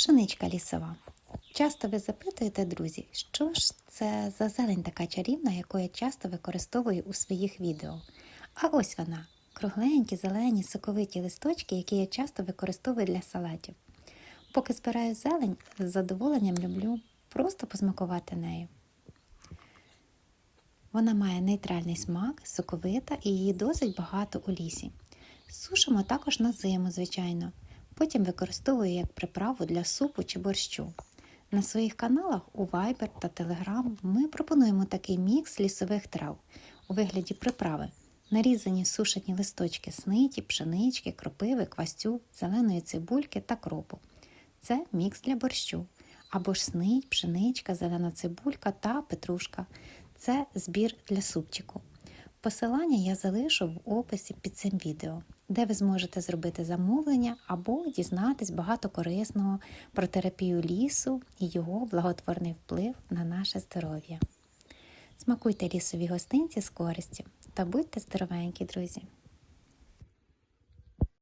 Пшеничка лісова. Часто ви запитуєте, друзі, що ж це за зелень така чарівна, яку я часто використовую у своїх відео. А ось вона кругленькі, зелені, соковиті листочки, які я часто використовую для салатів. Поки збираю зелень, з задоволенням люблю просто посмакувати нею. Вона має нейтральний смак, соковита і її досить багато у лісі. Сушимо також на зиму, звичайно. Потім використовую як приправу для супу чи борщу. На своїх каналах у Viber та Telegram ми пропонуємо такий мікс лісових трав у вигляді приправи. Нарізані сушені листочки сниті, пшенички, кропиви, квастю, зеленої цибульки та кропу. Це мікс для борщу. Або ж снить, пшеничка, зелена цибулька та петрушка. Це збір для супчику. Посилання я залишу в описі під цим відео, де ви зможете зробити замовлення або дізнатись багато корисного про терапію лісу і його благотворний вплив на наше здоров'я. Смакуйте лісові гостинці з користю та будьте здоровенькі, друзі!